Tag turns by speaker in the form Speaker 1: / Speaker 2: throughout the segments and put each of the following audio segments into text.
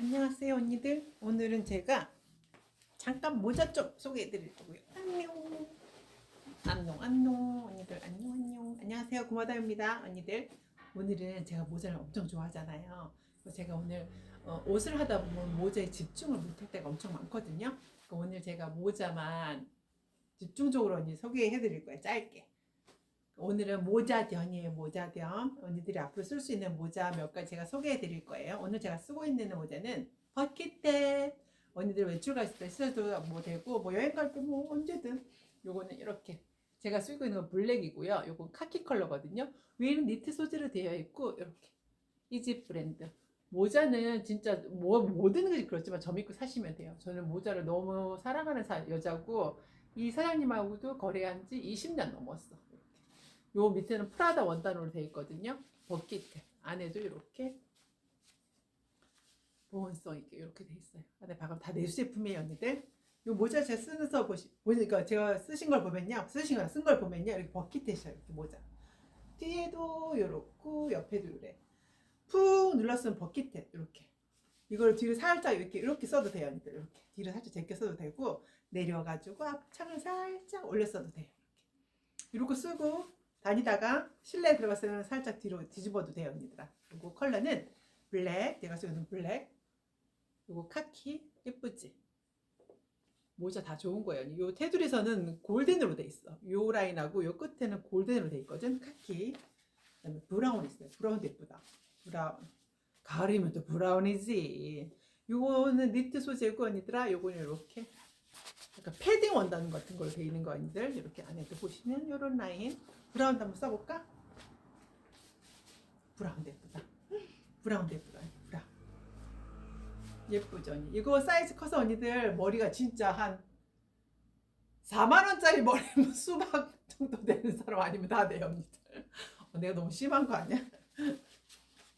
Speaker 1: 안녕하세요 언니들. 오늘은 제가 잠깐 모자 좀 소개해 드릴 거고요. 안녕. 안녕 안녕. 언니들 안녕 안녕. 안녕하세요. 구마다입니다 언니들. 오늘은 제가 모자를 엄청 좋아하잖아요. 제가 오늘 어, 옷을 하다 보면 모자에 집중을 못할 때가 엄청 많거든요. 오늘 제가 모자만 집중적으로 언니 소개해 드릴 거예요 짧게 오늘은 모자견이에요, 모자견. 언니들이 앞으로 쓸 수 있는 모자 몇 가지 제가 소개해 드릴 거예요. 오늘 제가 쓰고 있는 모자는 버킷대. 언니들 외출 갔을 때 쓰셔도 뭐 되고, 뭐 여행 갈 때 뭐 언제든. 요거는 이렇게. 제가 쓰고 있는 건 블랙이고요. 요건 카키 컬러거든요. 위에는 니트 소재로 되어 있고, 이렇게. 이집 브랜드. 모자는 진짜 뭐 모든 것이 그렇지만 저 믿고 사시면 돼요. 저는 모자를 너무 사랑하는 사- 여자고 이 사장님하고도 거래한 지 20년 넘었어. 요 밑에는 프라다 원단으로 되어 있거든요. 버킷 안에도 이렇게 보온성 있게 이렇게 돼 있어요. 안에 방금 다 내수 제품이에요, 언니들. 요 모자 제가 쓰면서 보시 보니까 제가 쓰신 걸 보면요, 쓰신 거나 쓴걸 보면요, 이렇게 버킷햇이야 이렇게 모자. 뒤에도 이렇고 옆에도 이래. 푹 눌렀으면 버킷햇 이렇게. 이걸 뒤로 살짝 이렇게 이렇게 써도 돼요, 언니들. 이렇게 뒤로 살짝 제껴 써도 되고 내려가지고 앞창을 살짝 올려 써도 돼요. 이렇게 이렇게 쓰고 다니다가 실내에 들어갔으면 살짝 뒤로 뒤집어도 돼요, 언니들아. 그리고 컬러는 블랙, 내가 쓰고 있는 블랙. 그리고 카키, 예쁘지? 모자 다 좋은 거예요. 요 테두리선은 골든으로 돼 있어. 요 라인하고 요 끝에는 골든으로 돼 있거든. 카키. 그다음에 브라운 있어요. 브라운도 예쁘다. 브라운. 가을이면 또 브라운이지. 요거는 니트 소재고 언니들아. 요거는 이렇게 약간 패딩 원단 같은 걸로 돼 있는 거 아니들 이렇게 안에도 보시면 요런 라인. 브라운도 한번 써볼까? 브라운도 예쁘다. 브라운도 예쁘다. 브라운 예쁘죠 언니? 이거 사이즈 커서 언니들 머리가 진짜 한 4만 원짜리 머리 수박 정도 되는 사람 아니면 다 돼요 언니들. 어, 내가 너무 심한 거 아니야?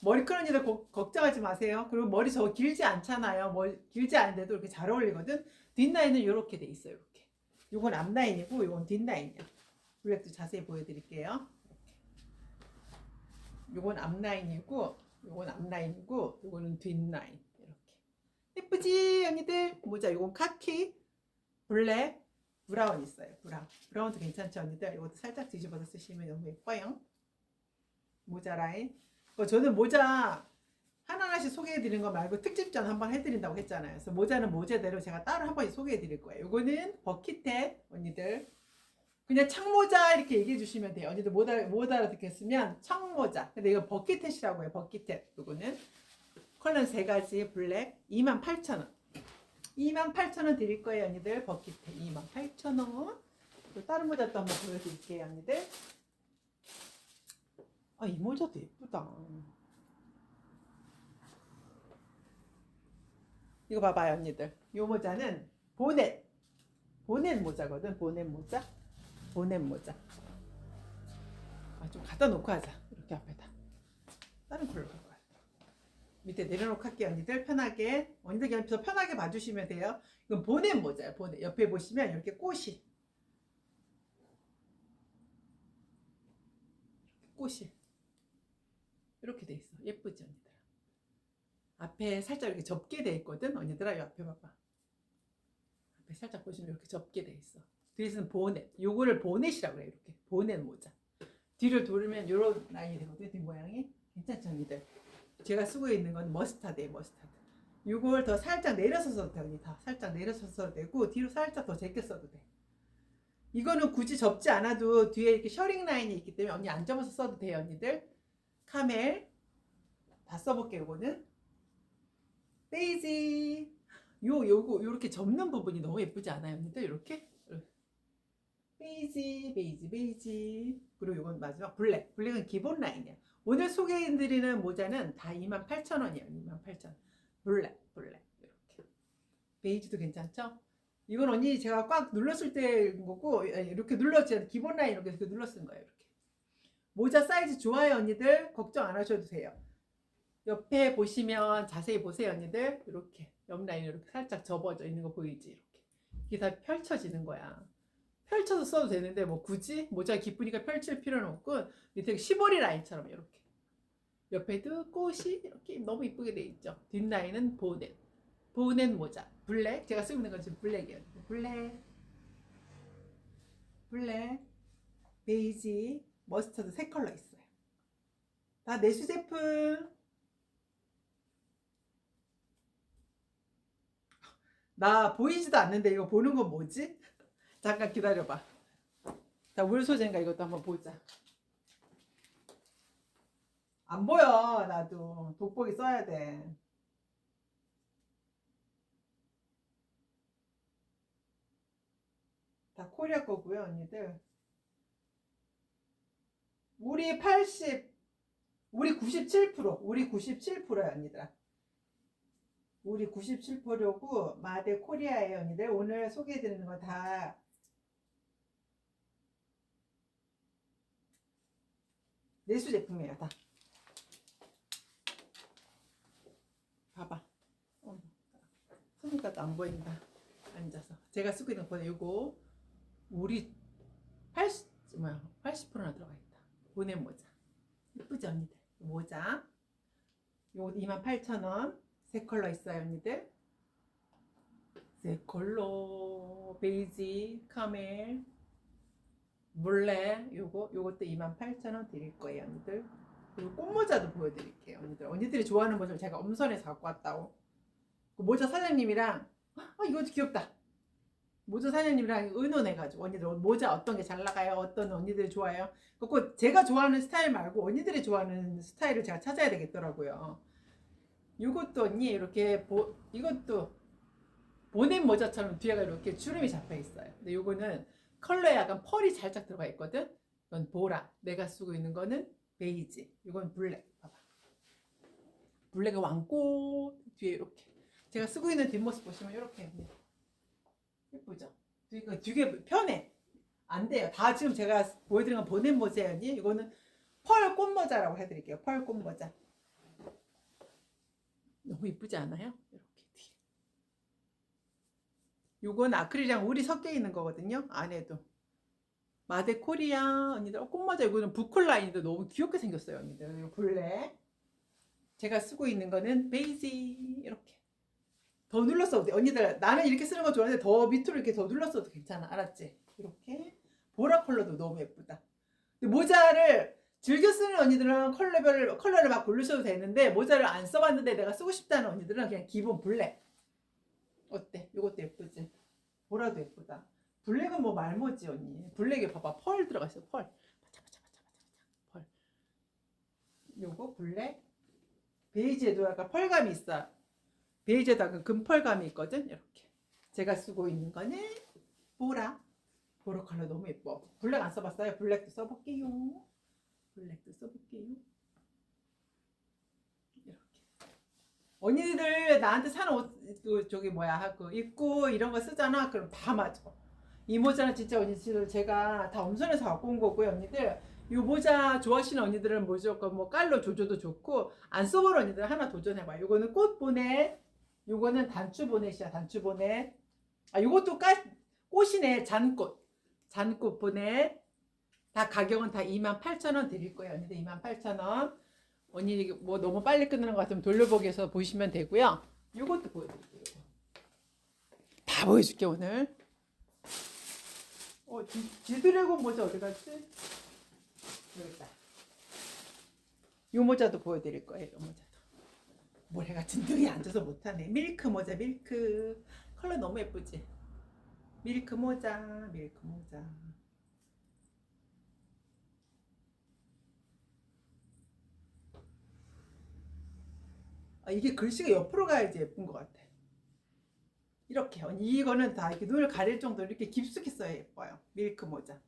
Speaker 1: 머리 큰 언니들 고- 걱정하지 마세요. 그리고 머리 저 길지 않잖아요. 머리 길지 않은데도 이렇게 잘 어울리거든 뒷라인은 이렇게 돼 있어요. 이렇게. 요건 앞라인이고 요건 뒷라인이야. 블랙도 자세히 보여드릴게요. 요건 앞라인이고 요건 앞라인이고 요거는 뒷라인. 예쁘지 언니들? 모자 요건 카키, 블랙, 브라운 있어요. 브라운. 브라운도 괜찮죠 언니들? 이것도 살짝 뒤집어서 쓰시면 너무 예뻐요. 모자 라인. 어, 저는 모자 하나하나씩 소개해드리는 거 말고 특집전 한번 해드린다고 했잖아요. 그래서 모자는 모자대로 제가 따로 한 번씩 소개해드릴 거예요. 이거는 버킷햇 언니들. 그냥 창모자 이렇게 얘기해 주시면 돼요. 언니들 못, 알아, 못 알아듣겠으면 창모자. 근데 이거 버킷햇이라고 해요. 버킷햇. 이거는 컬러는 세 가지 블랙 28,000원. 28,000원 드릴 거예요, 언니들. 버킷햇 28,000원. 또 다른 모자도 한번 보여드릴게요, 언니들. 아, 이 모자도 예쁘다. 이거 봐봐요 언니들. 요 모자는 보넷. 보넷 모자거든 보넷 모자. 보넷 모자. 아, 좀 갖다 놓고 하자 이렇게 앞에다. 다른 컬러 갖고 와 밑에 내려놓고 할게요 언니들. 편하게. 언니들 그냥 더 편하게 봐주시면 돼요. 이건 보넷 모자예요 보넷. 옆에 보시면 이렇게 꽃이. 꽃이. 이렇게 돼 있어. 예쁘지 언니들 앞에 살짝 이렇게 접게 돼 있거든? 언니들아 이 앞에 봐봐. 앞에 살짝 보시면 이렇게 접게 돼 있어. 뒤에서는 보넷. 요거를 보넷이라고 그래 이렇게. 보넷 모자. 뒤를 돌면 요런 라인이 되거든 뒷 모양이? 괜찮죠 언니들? 제가 쓰고 있는 건 머스타드예요 머스타드. 요걸 더 살짝 내려서 써도 돼 언니. 다 살짝 내려서 써도 되고 뒤로 살짝 더 제껴 써도 돼. 이거는 굳이 접지 않아도 뒤에 이렇게 셔링 라인이 있기 때문에 언니 안 접어서 써도 돼요 언니들. 카멜. 다 써볼게요 요거는 베이지 요 요거 요렇게 접는 부분이 너무 예쁘지 않아요? 언니들 요렇게? 베이지 베이지 베이지 그리고 요건 마지막 블랙. 블랙은 기본 라인이야. 오늘 소개해드리는 모자는 다 28,000원이에요. 28,000원 블랙 블랙. 이렇게. 베이지도 괜찮죠? 이건 언니 제가 꽉 눌렀을 때 거고 아니, 이렇게 눌렀지 기본 라인 이렇게 눌렀은 거예요 이렇게. 모자 사이즈 좋아요 언니들. 걱정 안 하셔도 돼요 옆에 보시면 자세히 보세요 언니들 이렇게 옆 라인 이렇게 살짝 접어져 있는 거 보이지 이렇게 이게 다 펼쳐지는 거야 펼쳐서 써도 되는데 뭐 굳이 모자 기쁘니까 펼칠 필요는 없고 밑에 시보리 라인처럼 이렇게 옆에도 꽃이 이렇게 너무 이쁘게 돼 있죠. 뒷라인은 보넷. 보넷 모자. 블랙. 제가 쓰고 있는 건 지금 블랙이에요. 블랙. 블랙. 베이지. 머스터드 세 컬러 있어요. 다 내수 제품. 나 보이지도 않는데 이거 보는 건 뭐지? 잠깐 기다려봐. 자, 물 소재인가 이것도 한번 보자. 안 보여, 나도. 돋보기 써야 돼. 다 코리아 거고요, 언니들. 우리 80, 우리 97%, 우리 97%야, 언니들아. 우리 97%고 마대 코리아예요, 언니들. 오늘 소개해드리는 건다 내수 제품이에요, 다. 봐봐. 어, 손가락도 안 보인다. 앉아서. 제가 쓰고 있는 거는 요거 우리 80 뭐야 80%나 들어가 있다. 보넷 모자. 예쁘지 언니들? 모자. 요거 28,000원. 세 컬러 있어요, 언니들. 세 컬러 베이지, 카멜, 블랙 요거 요것도 28,000원 드릴 거예요, 언니들. 그리고 꽃모자도 보여드릴게요, 언니들. 언니들이 좋아하는 모자 제가 엄선해서 갖고 왔다고. 그 모자 사장님이랑 아 이것도 귀엽다. 모자 사장님이랑 의논해가지고 언니들 모자 어떤 게 잘 나가요? 어떤 언니들이 좋아요? 그거 제가 좋아하는 스타일 말고 언니들이 좋아하는 스타일을 제가 찾아야 되겠더라고요. 이것도 언니 이렇게 보, 이것도 보넷 모자처럼 뒤에가 이렇게 주름이 잡혀 있어요. 근데 이거는 컬러에 약간 펄이 살짝 들어가 있거든. 이건 보라. 내가 쓰고 있는 거는 베이지. 이건 블랙. 봐봐. 블랙의 왕꽃 뒤에 이렇게. 제가 쓰고 있는 뒷모습 보시면 이렇게 예쁘죠? 되게, 되게 편해. 안 돼요. 다 지금 제가 보여드린 건 보넷 모자예요. 언니. 이거는 펄 꽃모자라고 해드릴게요. 펄 꽃모자. 너무 이쁘지 않아요? 이렇게 뒤에. 요건 아크릴이랑 울이 섞여 있는 거거든요. 안에도. 마데 코리아 언니들 어, 꽃모자 이거는 부클 라인도 너무 귀엽게 생겼어요 언니들. 블랙 제가 쓰고 있는 거는 베이지. 이렇게. 더 눌렀어도 돼. 언니들 나는 이렇게 쓰는 거 좋아하는데 더 밑으로 이렇게 더 눌렀어도 괜찮아. 알았지? 이렇게. 보라 컬러도 너무 예쁘다. 모자를 즐겨 쓰는 언니들은 컬러별 컬러를 막 고르셔도 되는데 모자를 안 써봤는데 내가 쓰고 싶다는 언니들은 그냥 기본 블랙 어때 이것도 예쁘지 보라도 예쁘다 블랙은 뭐 말모지 언니. 블랙에 봐봐 펄 들어가 있어 펄. 바차 펄. 요거 블랙. 베이지에도 약간 펄감이 있어. 베이지에도 약간 금펄감이 있거든. 이렇게. 제가 쓰고 있는 거는 보라. 보라 컬러 너무 예뻐. 블랙 안 써봤어요? 블랙도 써볼게요. 블랙도 써볼게요. 이렇게. 언니들 나한테 사는 옷, 그 저기 뭐야, 그 입고 이런 거 쓰잖아. 그럼 다 맞아. 이 모자는 진짜 언니들 제가 다 엄선해서 갖고 온 거고요, 언니들. 이 모자 좋아하시는 언니들은 무조건 뭐 깔로 조져도 좋고 안 써본 언니들 하나 도전해봐. 요거는 꽃 보넷, 요거는 단추 보넷이야, 단추 보넷. 아, 요것도 깔 꽃이네, 잔꽃, 잔꽃 보넷. 다 가격은 다 28,000원 드릴 거예요, 언니들 28,000원. 언니 뭐 너무 빨리 끝나는 것 같으면 돌려보기에서 보시면 되고요. 요것도 보여드릴게요. 다 보여줄게 오늘. 어, 지, 지드래곤 모자 어디 갔지? 여기 있다. 요 모자도 보여드릴 거예요. 요 모자도. 모래 같은 등에 앉아서 못하네. 밀크 모자, 밀크. 컬러 너무 예쁘지? 밀크 모자, 밀크 모자. 아, 이게 글씨가 옆으로 가야지 예쁜 것 같아. 이렇게 이거는 다 이렇게 눈을 가릴 정도로 이렇게 깊숙이 써야 예뻐요. 밀크 모자.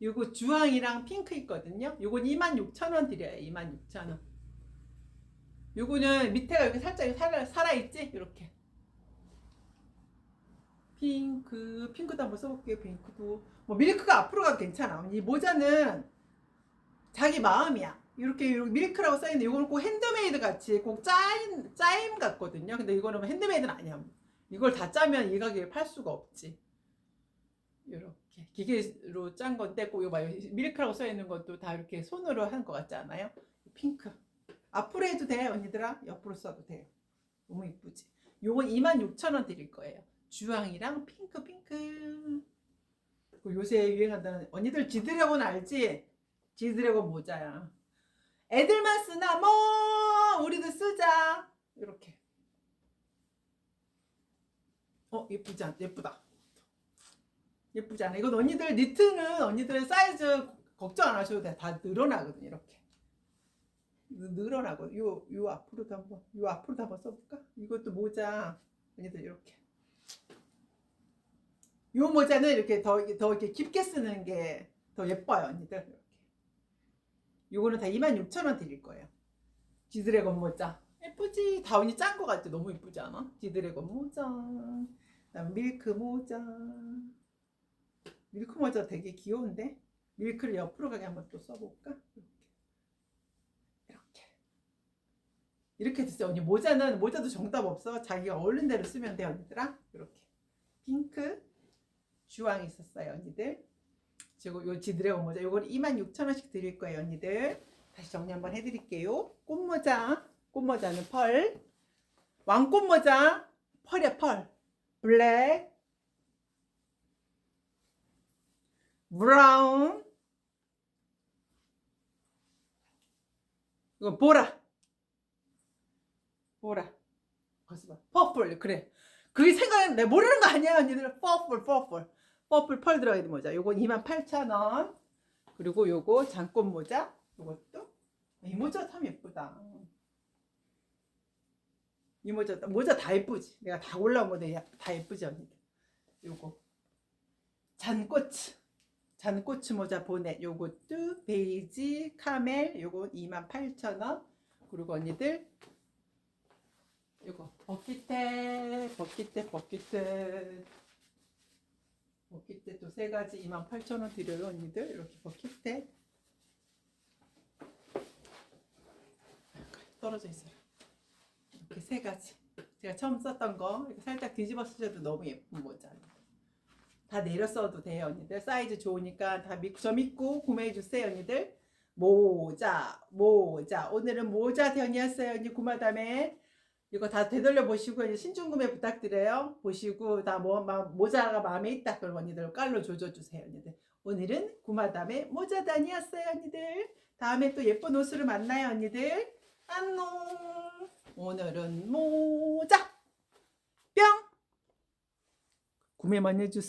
Speaker 1: 요거 주황이랑 핑크 있거든요. 요건 26,000원 드려요. 26,000원. 요거는 밑에가 이렇게 살짝 살아, 살아있지? 이렇게. 핑크, 핑크도 한번 써볼게요. 핑크도. 뭐 밀크가 앞으로 가도 괜찮아. 이 모자는 자기 마음이야. 이렇게, 밀크라고 써있는데 이거는 꼭 핸드메이드 같이 꼭 짜임, 짜임 같거든요. 근데 이거는 핸드메이드는 아니야. 이걸 다 짜면 이 가격에 팔 수가 없지. 이렇게 기계로 짠 건데 꼭 이거. 밀크라고 써 있는 것도 다 이렇게 손으로 한 것 같지 않아요? 핑크. 앞으로 해도 돼 언니들아 옆으로 써도 돼요 너무 이쁘지 요건 26,000원 드릴 거예요 주황이랑 핑크 핑크 그리고 요새 유행한다는 언니들 지드래곤 알지? 지드래곤 모자야 애들만 쓰나? 뭐 우리도 쓰자. 이렇게. 어 예쁘지 않 예쁘다. 예쁘지 않아. 이건 언니들 니트는 언니들의 사이즈 걱정 안 하셔도 돼다 늘어나거든 이렇게. 느- 늘어나고. 요, 요 앞으로도 한번 요 앞으로도 한번 써볼까? 이것도 모자. 언니들 이렇게. 요 모자는 이렇게 더, 더 이렇게 깊게 쓰는 게 더 예뻐요 언니들 요거는 다 26,000원 드릴 거예요. 지드래곤 모자. 예쁘지? 다운이 짠 거 같지? 너무 예쁘지 않아? 지드래곤 모자. 그다음 밀크 모자. 밀크 모자 되게 귀여운데? 밀크를 옆으로 가게 한번 또 써볼까? 이렇게. 이렇게. 됐어요. 언니 모자는 모자도 정답 없어. 자기가 어울린 대로 쓰면 돼 언니들아. 이렇게. 핑크 주황 있었어요 언니들 그리고 요 지드래곤 모자. 요걸 26,000원씩 드릴 거예요 언니들. 다시 정리 한번 해드릴게요. 꽃모자. 꽃모자는 펄. 왕꽃모자. 펄이야 펄. 블랙. 브라운. 이거 보라. 보라. 거기서 봐. 퍼플. 그래. 그게 생각 내 모르는 거 아니야 언니들. 퍼플 퍼플 퍼플 펄 들어가 있는 모자 요거 28,000원. 그리고 요거 장꽃 모자. 요것도? 이 모자 참 예쁘다. 이 모자 모자 다 예쁘지? 내가 다 올라온 건데 다 예쁘지 언니들 요거. 잔꼬치 잔꼬치 모자 보넷 요것도 베이지 카멜. 요거 28,000원. 그리고 언니들 요거 버킷대 버킷대 버킷대 버킷대 또세 가지 28,000원 드려요 언니들? 이렇게 버킷대? 떨어져 있어요. 이렇게 세 가지. 제가 처음 썼던 거 살짝 뒤집어 쓰셔도 너무 예쁜 모자예요. 다 내려 써도 돼요 언니들. 사이즈 좋으니까 다 믿고 저 믿고 구매해 주세요 언니들. 모자 모자. 오늘은 모자 편이었어요 언니. 구마담에 이거 다 되돌려 보시고 이제 신중 구매 부탁드려요. 보시고 다 뭐, 마- 모자가 마음에 있다 그럼 언니들 깔로 조져 주세요 언니들. 오늘은 구마담의 모자단이었어요 언니들. 다음에 또 예쁜 옷으로 만나요 언니들. 안녕. 오늘은 모자. 뿅. 구매 많이 해주세요